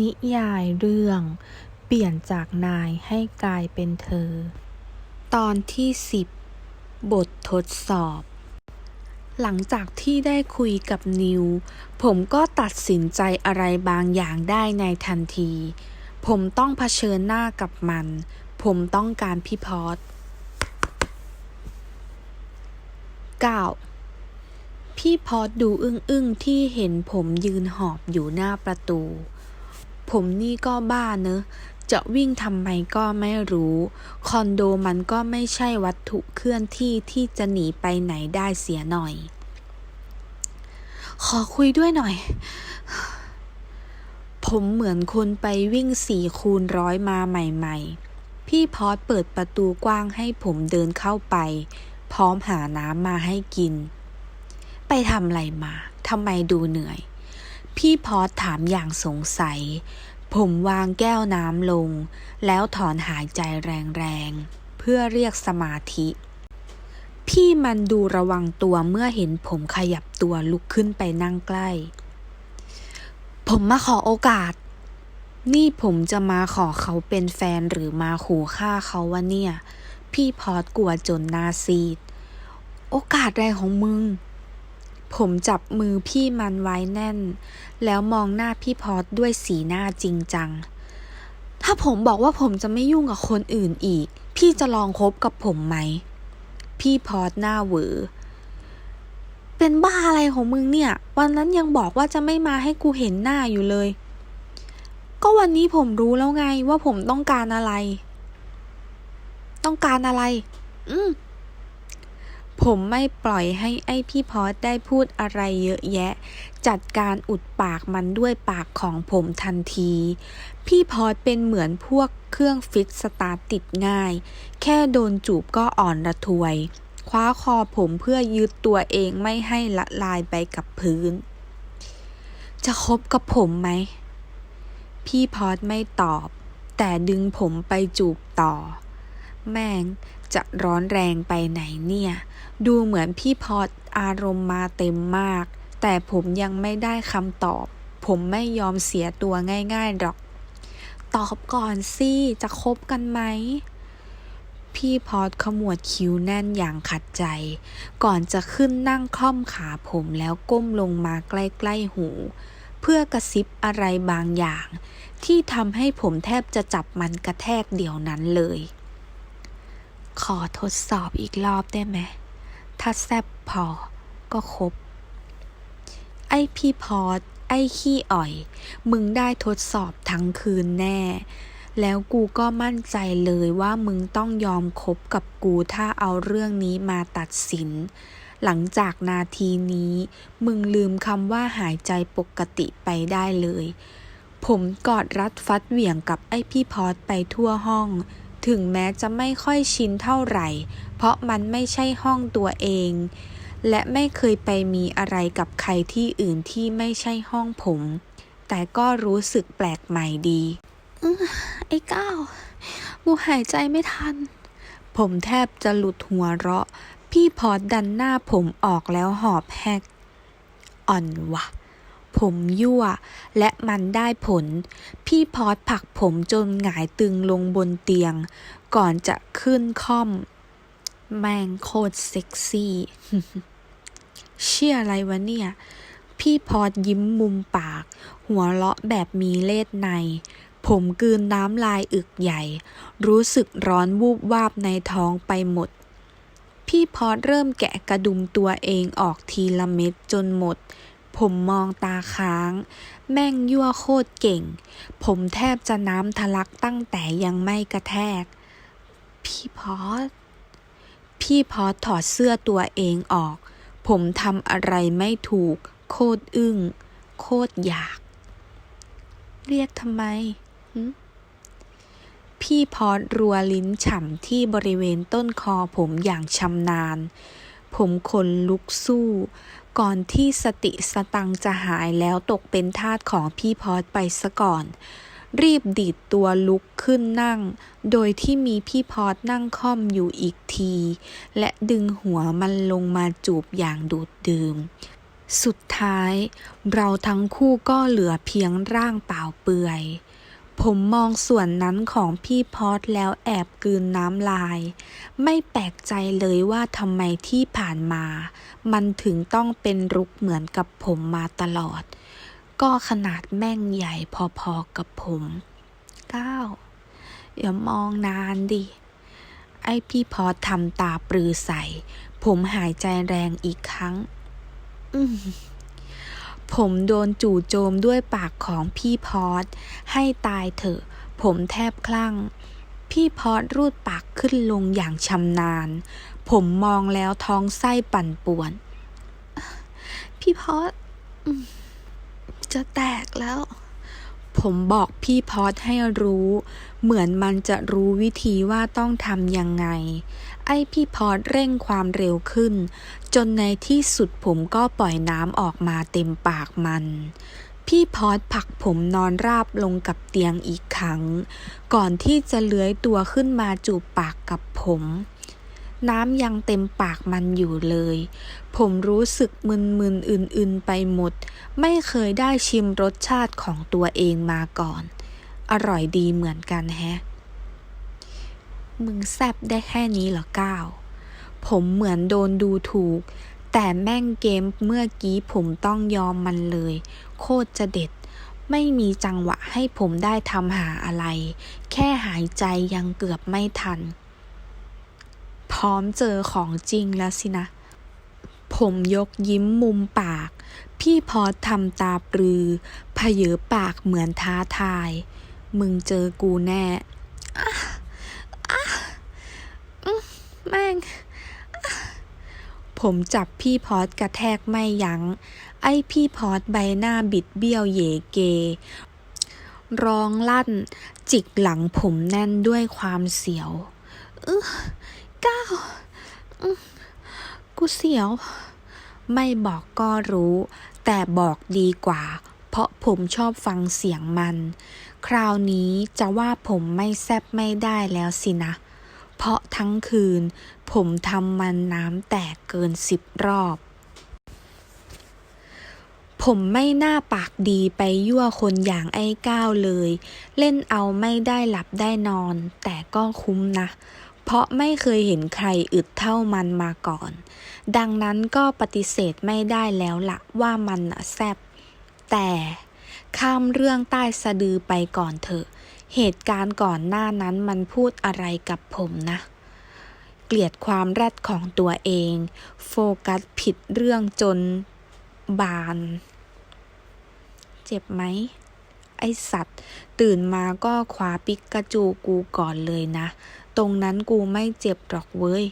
นิยายเรื่อง เปลี่ยนจากนายให้กลายเป็นเธอ ตอนที่สิบบททดสอบ หลังจากที่ได้คุยกับนิว ผมก็ตัดสินใจอะไรบางอย่างได้ในทันที ผมต้องเผชิญหน้ากับมัน ผมต้องการพี่พอด 9. พี่พอดดูอึ้งๆ ที่เห็นผมยืนหอบอยู่หน้าประตู ผมนี่ก็บ้าเนอะ จะวิ่งทำไมก็ไม่รู้ คอนโดมันก็ไม่ใช่วัตถุเคลื่อนที่ที่จะหนีไปไหนได้เสียหน่อย ขอคุยด้วยหน่อย ผมเหมือนคนไปวิ่งสี่คูณร้อยมาใหม่ๆ พี่พอดเปิดประตูกว้างให้ผมเดินเข้าไป พร้อมหาน้ำมาให้กิน ไปทำอะไรมาทำไมดูเหนื่อย พี่พอดถามอย่างสงสัย ผมวางแก้วน้ำลง แล้วถอนหายใจแรงๆ เพื่อเรียกสมาธิ พี่มันดูระวังตัวเมื่อเห็นผมขยับตัวลุกขึ้นไปนั่งใกล้ ผมมาขอโอกาส นี่ผมจะมาขอเขาเป็นแฟนหรือมาขู่ฆ่าเขาวะเนี่ย พี่พอดกลัวจนหนาซีด โอกาสอะไรของมึง ผมจับมือพี่มันไว้แน่น แล้วมองหน้าพี่พอดด้วยสีหน้าจริงจัง ถ้าผมบอกว่าผมจะไม่ยุ่งกับคนอื่นอีก พี่จะลองคบกับผมไหม พี่พอดหน้าเหวอเป็นบ้าอะไรของมึงเนี่ย วันนั้นยังบอกว่าจะไม่มาให้กูเห็นหน้าอยู่เลย ก็วันนี้ผมรู้แล้วไงว่าผมต้องการอะไร ต้องการอะไร อืม ผมไม่ปล่อยให้ไอ้พี่พอดได้พูดอะไรเยอะแยะ จัดการอุดปากมันด้วยปากของผมทันที พี่พอดเป็นเหมือนพวกเครื่องฟิตสตาร์ติดง่าย แค่โดนจูบก็อ่อนระทวย คว้าคอผมเพื่อยึดตัวเองไม่ให้ละลายไปกับพื้น จะคบกับผมไหม พี่พอดไม่ตอบ แต่ดึงผมไปจูบต่อ แม่งจะร้อนแรงไปไหนเนี่ย ดูเหมือนพี่พอดอารมณ์มาเต็มมาก แต่ผมยังไม่ได้คำตอบ ผมไม่ยอมเสียตัวง่ายๆหรอก ตอบก่อนสิจะคบกันไหม พี่พอดขมวดคิ้วแน่นอย่างขัดใจ ก่อนจะขึ้นนั่งคล่อมขาผมแล้วก้มลงมาใกล้ๆหู เพื่อกระซิบอะไรบางอย่าง ที่ทำให้ผมแทบจะจับมันกระแทกเดี๋ยวนั้นเลย ขอทดสอบอีกรอบได้ไหม ถ้าแซบพอก็ครบ ไอพี่พอดไอขี้อ่อย มึงได้ทดสอบทั้งคืนแน่ แล้วกูก็มั่นใจเลยว่ามึงต้องยอมคบกับกูถ้าเอาเรื่องนี้มาตัดสิน หลังจากนาทีนี้ มึงลืมคำว่าหายใจปกติไปได้เลย ผมกอดรัดฟัดเหวี่ยงกับไอ้พี่พอดไปทั่วห้อง ถึงแม้จะไม่ค่อยชินเท่าไหร่ เพราะมันไม่ใช่ห้องตัวเอง และไม่เคยไปมีอะไรกับใครที่อื่นที่ไม่ใช่ห้องผม แต่ก็รู้สึกแปลกใหม่ดีไอ้ก้าวกูหายใจไม่ทัน ผมแทบจะหลุดหัวเราะ พี่พอดดันหน้าผมออกแล้วหอบแฮก อ่อนวะ ผมยั่ว และมันได้ผล พี่พอดผลักผมจนหงายตึงลงบนเตียง ก่อนจะขึ้นค่อม แม่งโคตรเซ็กซี่ เชื่ออะไรวะเนี่ย พี่พอดยิ้มมุมปาก หัวเราะแบบมีเล่ห์ใน ผมกืนน้ำลายอึกใหญ่ รู้สึกร้อนวูบวาบในท้องไปหมดพี่พอดเริ่มแกะกระดุมตัวเองออกทีละเม็ดจนหมด ผมมองตาค้าง แม่งยั่วโคตรเก่ง ผมแทบจะน้ำทะลักตั้งแต่ยังไม่กระแทก พี่พอพี่พอถอดเสื้อตัวเองออก ผมทำอะไรไม่ถูก โคตรอึ้ง โคตรอยาก เรียกทำไมพี่พอดรัวลิ้นฉ่ำที่บริเวณต้นคอผมอย่างชำนาญ ผมขนลุกสู้ ก่อนที่สติสตังจะหายแล้วตกเป็นทาสของพี่พอดไปซะก่อน รีบดีดตัวลุกขึ้นนั่ง โดยที่มีพี่พอดนั่งค่อมอยู่อีกที และดึงหัวมันลงมาจูบอย่างดูดดื่ม สุดท้าย เราทั้งคู่ก็เหลือเพียงร่างเปล่าเปลือย ผมมองส่วนนั้นของพี่พอดแล้วแอบกืนน้ำลาย ไม่แปลกใจเลยว่าทำไมที่ผ่านมา มันถึงต้องเป็นรุกเหมือนกับผมมาตลอด ก็ขนาดแม่งใหญ่พอๆกับผมก้าวอย่ามองนานดิ ไอพี่พอดทำตาปรือใส่ ผมหายใจแรงอีกครั้ง อื ผมโดนจู่โจมด้วยปากของพี่พอดให้ตายเถอะ ผมแทบคลั่ง พี่พอดรูดปากขึ้นลงอย่างชำนาญ ผมมองแล้วท้องไส้ปั่นป่วน พี่พอดจะแตกแล้ว ผมบอกพี่พอดให้รู้ เหมือนมันจะรู้วิธีว่าต้องทำยังไง ไอพี่พอดเร่งความเร็วขึ้น จนในที่สุดผมก็ปล่อยน้ำออกมาเต็มปากมัน พี่พอดผลักผมนอนราบลงกับเตียงอีกครั้ง ก่อนที่จะเลื้อยตัวขึ้นมาจูบปากกับผม น้ำยังเต็มปากมันอยู่เลย ผมรู้สึกมึนๆอื่นๆไปหมด ไม่เคยได้ชิมรสชาติของตัวเองมาก่อน อร่อยดีเหมือนกันแฮะ มึงแซบได้แค่นี้เหรอก้าว ผมเหมือนโดนดูถูก แต่แม่งเกมเมื่อกี้ผมต้องยอมมันเลย โคตรจะเด็ดไม่มีจังหวะให้ผมได้ทำหาอะไร แค่หายใจยังเกือบไม่ทัน พร้อมเจอของจริงแล้วสินะ ผมยกยิ้มมุมปาก พี่พอทำตาปรือพเยอปากเหมือนท้าทาย มึงเจอกูแน่อะอะแม่ง ผมจับพี่พอดกระแทกไม่ยัง้ง ไอพี่พอดใบหน้าบิดเบี้ยวเยเก ร้องลั่น จิกหลังผมแน่นด้วยความเสียว อ ก้าวกูเสียว ไม่บอกก็รู้ แต่บอกดีกว่า เพราะผมชอบฟังเสียงมัน คราวนี้จะว่าผมไม่แซบไม่ได้แล้วสินะ เพราะทั้งคืน ผมทำมันน้ำแตกเกินสิบรอบผมไม่น่าปากดีไปยั่วคนอย่างไอ้ก้าวเลย เล่นเอาไม่ได้หลับได้นอน แต่ก็คุ้มนะ เพราะไม่เคยเห็นใครอึดเท่ามันมาก่อน ดังนั้นก็ปฏิเสธไม่ได้แล้วละว่ามันน่ะแซบแต่ข้ามเรื่องใต้สะดือไปก่อนเถอะ เหตุการณ์ก่อนหน้านั้นมันพูดอะไรกับผมนะ เกลียดความแรดของตัวเอง โฟกัสผิดเรื่องจนบาน เจ็บไหม ไอสัตว์ ตื่นมาก็คว้าปิกกาจูกูก่อนเลยนะ ตรงนั้นกูไม่เจ็บหรอกเว้ย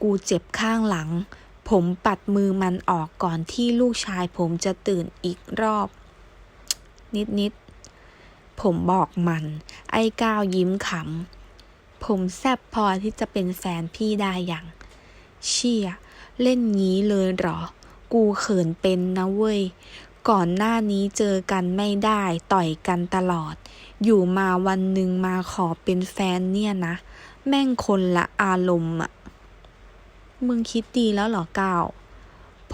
กูเจ็บข้างหลัง ผมปัดมือมันออกก่อนที่ลูกชายผมจะตื่นอีกรอบ นิดนิดๆผมบอกมัน ไอ้ก้าวยิ้มขำ ผมแซบพอที่จะเป็นแฟนพี่ได้อย่าง เชี่ย เล่นงี้เลยเหรอ กูเขินเป็นนะเว้ย ก่อนหน้านี้เจอกันไม่ได้ ต่อยกันตลอด อยู่มาวันหนึ่งมาขอเป็นแฟนเนี่ยนะ แม่งคนละอารมณ์อะมึงคิดดีแล้วเหรอก้าว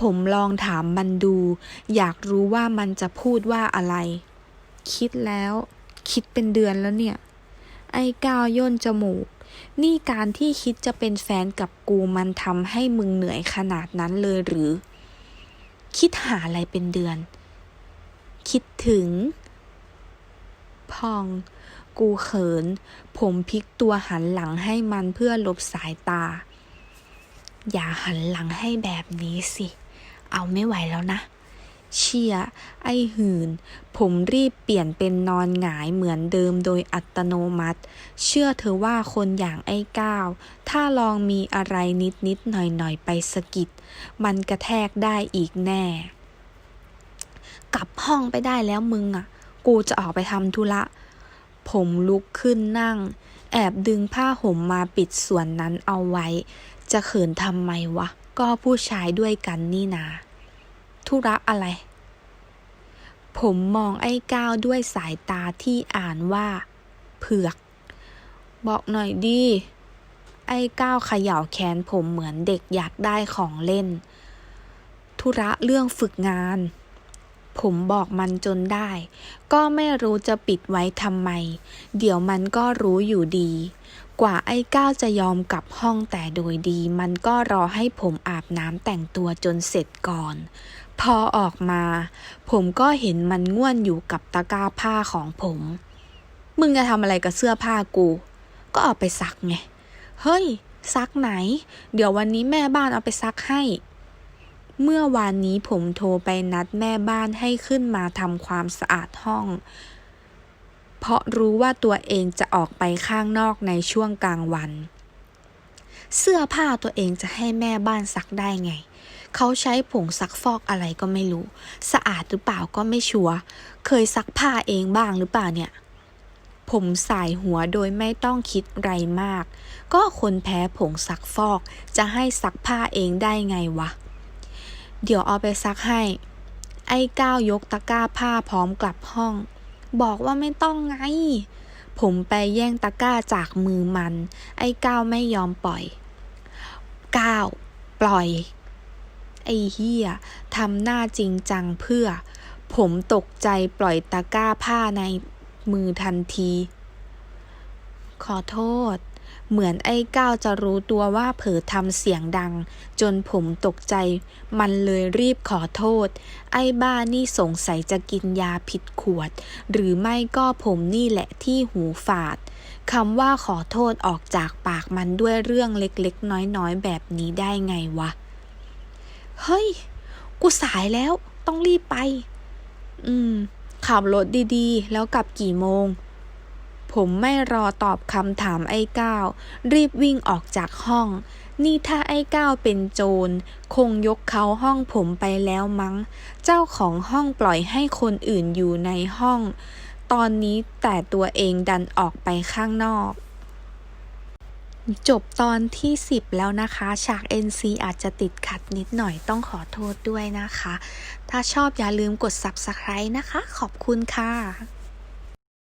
ผมลองถามมันดู อยากรู้ว่ามันจะพูดว่าอะไร คิดแล้ว คิดเป็นเดือนแล้วเนี่ย ไอ้ก้าวย่นจมูก นี่การที่คิดจะเป็นแฟนกับกูมันทำให้มึงเหนื่อยขนาดนั้นเลยหรือ คิดหาอะไรเป็นเดือน คิดถึง พอง กูเขิน ผมพลิกตัวหันหลังให้มันเพื่อหลบสายตา อย่าหันหลังให้แบบนี้สิ เอาไม่ไหวแล้วนะ เชียไอหืน ผมรีบเปลี่ยนเป็นนอนหงายเหมือนเดิมโดยอัตโนมัติ เชื่อเธอว่าคนอย่างไอ้ก้าว ถ้าลองมีอะไรนิดนิดหน่อยหน่อยไปสะกิด มันกระแทกได้อีกแน่ กลับห้องไปได้แล้วมึงอะ กูจะออกไปทำธุระ ผมลุกขึ้นนั่ง แอบดึงผ้าห่มมาปิดส่วนนั้นเอาไว้ จะเขินทำไมวะ ก็ผู้ชายด้วยกันนี่นา ธุระอะไร ผมมองไอ้ก้าวด้วยสายตาที่อ่านว่า เผือก บอกหน่อยดิ ไอ้ก้าวเขย่าแขนผมเหมือนเด็กอยากได้ของเล่นธธุระเรื่องฝึกงาน ผมบอกมันจนได้ ก็ไม่รู้จะปิดไว้ทำไม เดี๋ยวมันก็รู้อยู่ดี กว่าไอ้ก้าวจะยอมกลับห้องแต่โดยดี มันก็รอให้ผมอาบน้ำแต่งตัวจนเสร็จก่อน พอออกมา ผมก็เห็นมันง่วนอยู่กับตะกร้าผ้าของผม มึงจะทำอะไรกับเสื้อผ้ากู ก็เอาไปซักไง เฮ้ย ซักไหน เดี๋ยววันนี้แม่บ้านเอาไปซักให้ เมื่อวานนี้ผมโทรไปนัดแม่บ้านให้ขึ้นมาทำความสะอาดห้อง เพราะรู้ว่าตัวเองจะออกไปข้างนอกในช่วงกลางวัน เสื้อผ้าตัวเองจะให้แม่บ้านซักได้ไง เขาใช้ผงซักฟอกอะไรก็ไม่รู้ สะอาดหรือเปล่าก็ไม่ชัวร์เคยซักผ้าเองบ้างหรือเปล่าเนี่ยผมสายหัวโดยไม่ต้องคิดไรมาก ก็คนแพ้ผงซักฟอก จะให้ซักผ้าเองได้ไงวะ เดี๋ยวเอาไปซักให้ ไอ้ก้าวยกตะกร้าผ้าพร้อมกลับห้อง บอกว่าไม่ต้องไง ผมไปแย่งตะกร้าจากมือมัน ไอ้ก้าวไม่ยอมปล่อยก้าวปล่อย ไอ้เฮียทำหน้าจริงจังเพื่อ ผมตกใจปล่อยตะกร้าผ้าในมือทันที ขอโทษ เหมือนไอ้ก้าวจะรู้ตัวว่าเผลอทำเสียงดัง จนผมตกใจ มันเลยรีบขอโทษ ไอ้บ้านี่สงสัยจะกินยาผิดขวด หรือไม่ก็ผมนี่แหละที่หูฝาดคำว่าขอโทษออกจากปากมันด้วยเรื่องเล็กๆ น้อยๆ แบบนี้ได้ไงวะ เฮ้ย กูสายแล้ว ต้องรีบไป อืม ขับรถดีๆ แล้วกลับกี่โมง ผมไม่รอตอบคำถามไอ้ก้าวรีบวิ่งออกจากห้อง นี่ถ้าไอ้ก้าวเป็นโจร คงยกเขาห้องผมไปแล้วมั้ง เจ้าของห้องปล่อยให้คนอื่นอยู่ในห้อง ตอนนี้แต่ตัวเองดันออกไปข้างนอกจบตอนที่ 10 แล้วนะคะ ฉาก NC อาจจะติดขัดนิดหน่อยต้องขอโทษด้วยนะคะ ถ้าชอบอย่าลืมกด Subscribe นะคะ ขอบคุณค่ะ